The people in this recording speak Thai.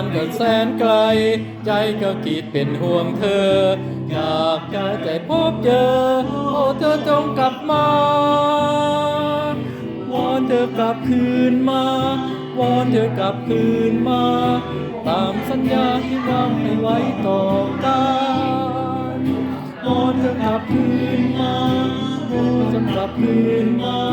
านก็แสนไกล ใจก็คิดเป็นห่วงเธอ อยากจะได้พบเจอ โอ้เธอจงกลับมาวอนเธอกลับคืนมาวอนเธอกลับคืนมา ตามสัญญาที่วางให้ไว้ต่อกันวอนเธอกลับคืนมาโอ้จะกลับคืนมา